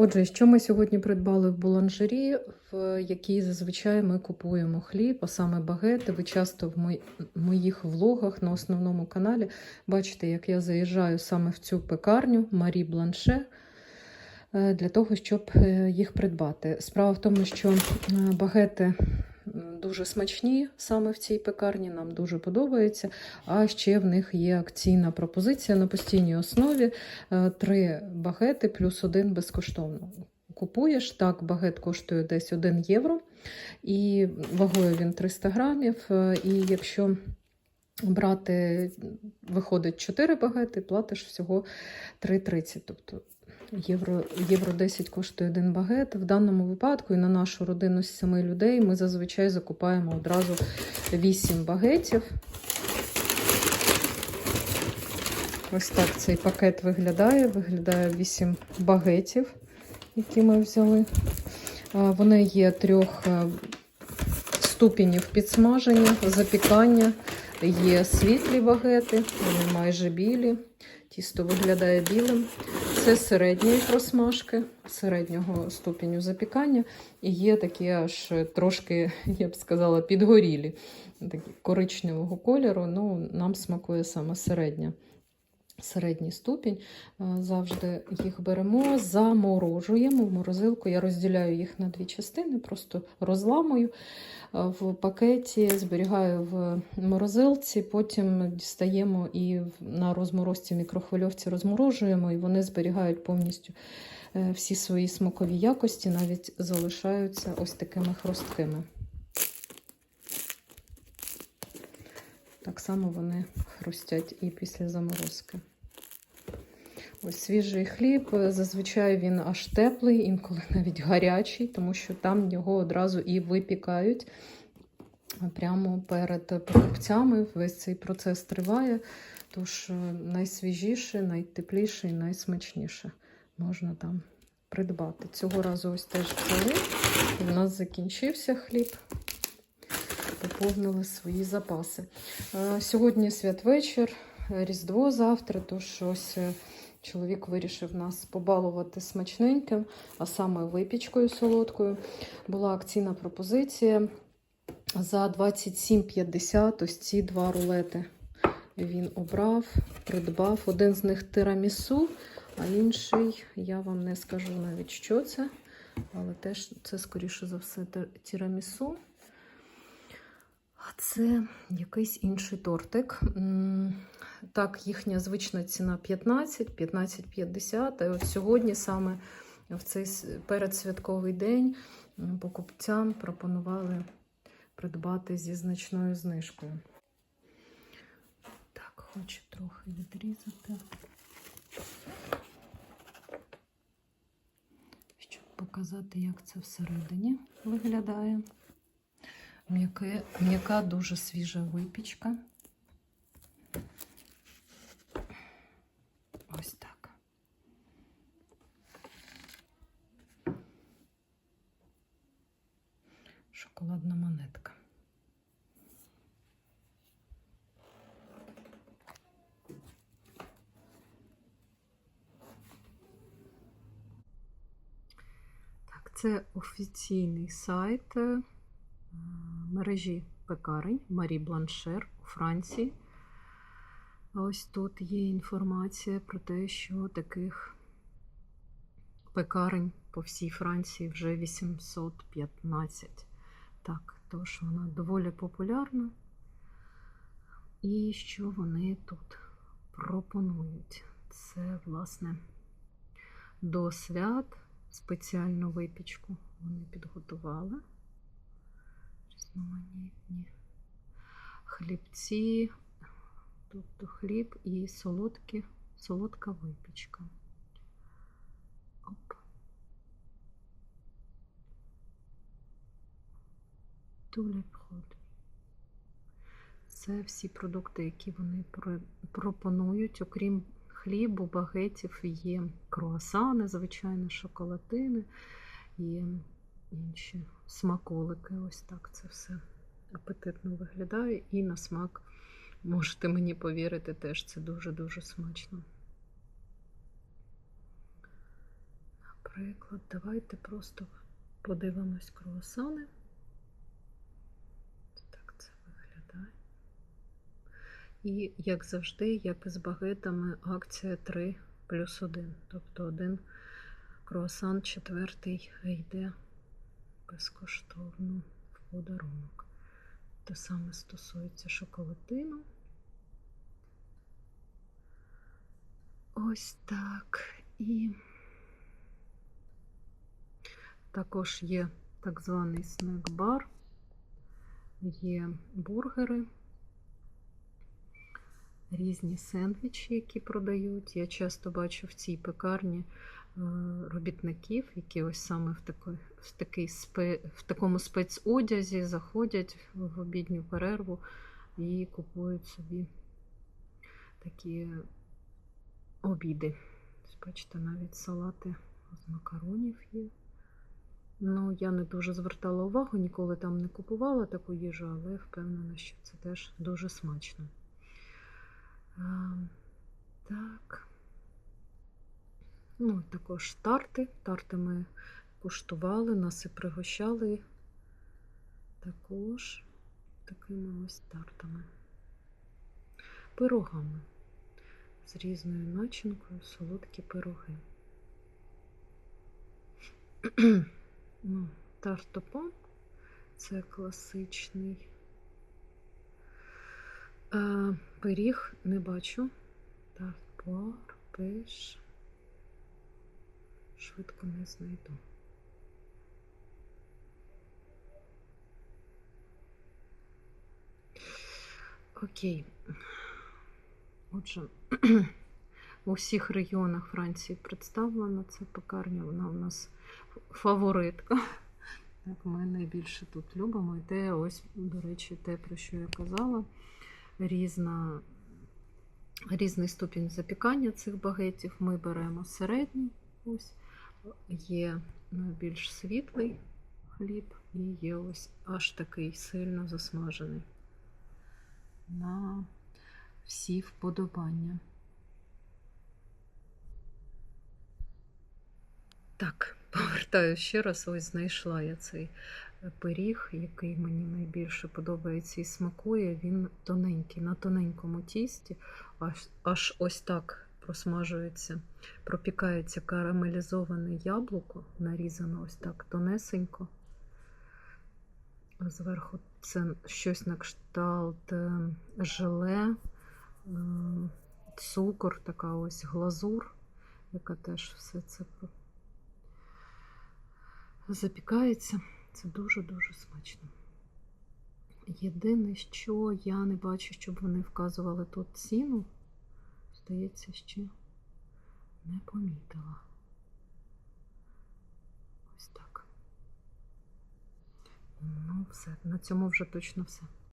Отже, що ми сьогодні придбали в буланжері, в якій зазвичай ми купуємо хліб, а саме багети. Ви часто в моїх влогах на основному каналі бачите, як я заїжджаю саме в цю пекарню Марі Бланше е, для того, щоб е, їх придбати. Справа в тому, що е, багети дуже смачні саме в цій пекарні, нам дуже подобається. А ще в них є акційна пропозиція на постійній основі. Е, Три багети плюс один безкоштовно. Купуєш, так, багет коштує десь 1 євро, і вагою він 300 грамів. е, І якщо брати, виходить 4 багети, платиш всього 3,30. Тобто євро, євро 10 коштує один багет. В даному випадку, і на нашу родину з 7 людей, ми зазвичай закупаємо одразу 8 багетів. Ось так цей пакет виглядає. Виглядає 8 багетів, які ми взяли. Вони є трьох е, ступенів підсмаження, запікання. Є світлі багети, вони майже білі. Тісто виглядає білим. Це середньої просмажки, середнього ступеню запікання. І є такі аж трошки, я б сказала, підгорілі, такі коричневого кольору. Ну, нам смакує саме середня. Середній ступінь. Е, Завжди їх беремо, заморожуємо в морозилку. Я розділяю їх на дві частини, просто розламую е, в пакеті, зберігаю в морозилці, потім дістаємо і на розморозці мікрохвильовці розморожуємо, і вони зберігають повністю е, всі свої смакові якості, навіть залишаються ось такими хрусткими. Так само вони хрустять і після заморозки. Ось свіжий хліб. Зазвичай він аж теплий, інколи навіть гарячий, тому що там його одразу і випікають прямо перед покупцями. Весь цей процес триває. Тож е, найсвіжіше, найтепліше і найсмачніше можна там придбати. Цього разу ось теж взяли. У нас закінчився хліб. Поповнили свої запаси. Е, Сьогодні святвечір, Різдво завтра, тож ось е, чоловік вирішив нас побалувати смачненьким, а саме випічкою солодкою. Була акційна пропозиція за 27,50 ось ці два рулети. Він обрав, придбав. Один з них тирамісу, а інший, я вам не скажу навіть, що це, але теж це, скоріше за все, тирамісу. Це якийсь інший тортик. Так, їхня звична ціна 15, 15,50. А от сьогодні саме в цей передсвятковий день покупцям пропонували придбати зі значною знижкою. Так, хочу трохи відрізати. Щоб показати, як це всередині виглядає. М'яка дуже свіжа випічка. Ось так. Шоколадна монетка. Так, це офіційний сайт мережі пекарень Марі Бланшер у Франції. Ось тут є інформація про те, що таких пекарень по всій Франції вже 815. Так, тож вона доволі популярна. І що вони тут пропонують? Це, власне, до свят спеціальну випічку вони підготували. Різноманітні хлібці, тобто хліб і солодкі, солодка випічка. Оп. Туліпхот. Це всі продукти, які вони пропонують. Окрім хлібу, багетів, є круасани, звичайно, шоколатини, є інші смаколики. Ось так це все апетитно виглядає. І на смак, можете мені повірити, теж це дуже-дуже смачно. Наприклад, давайте просто подивимось круасани. Так це виглядає. І, як завжди, як і з багетами, акція 3 плюс 1. Тобто один круасан четвертий йде безкоштовно в подарунок. Те саме стосується шоколадину. Ось так. І також є так званий снек-бар, є бургери, різні сендвічі, які продають. Я часто бачу в цій пекарні робітників, які ось саме в, такий, в, такий в такому спецодязі заходять в обідню перерву і купують собі такі обіди. Бачите, навіть салати з макаронів є. Ну, я не дуже звертала увагу, ніколи там не купувала таку їжу, але впевнена, що це теж дуже смачно. А, так. Ну, також тарти. Тарти ми куштували, нас і пригощали також такими ось тартами. Пирогами з різною начинкою, солодкі пироги. ну, тартопан це класичний. А, пиріг не бачу. Тартпар, пиш. Швидко не знайду. Окей. Отже, у всіх регіонах Франції представлена ця пекарня. Вона у нас фаворитка. Так, ми найбільше тут любимо. Те, ось, до речі, те, про що я казала, різна, різний ступінь запікання цих багетів. Ми беремо середній, ось, є більш світлий хліб, і є ось аж такий сильно засмажений. На всі вподобання. Так, повертаю ще раз. Ось знайшла я цей пиріг, який мені найбільше подобається і смакує. Він тоненький, на тоненькому тісті, аж, аж ось так просмажується, пропікається карамелізоване яблуко, нарізано ось так тонесенько. Зверху це щось на кшталт е, желе, е, цукор, така ось глазур, яка теж все це запікається. Це дуже-дуже смачно. Єдине, що я не бачу, щоб вони вказували тут ціну, здається, ще не помітила. Ось так. Ну, все, на цьому вже точно все.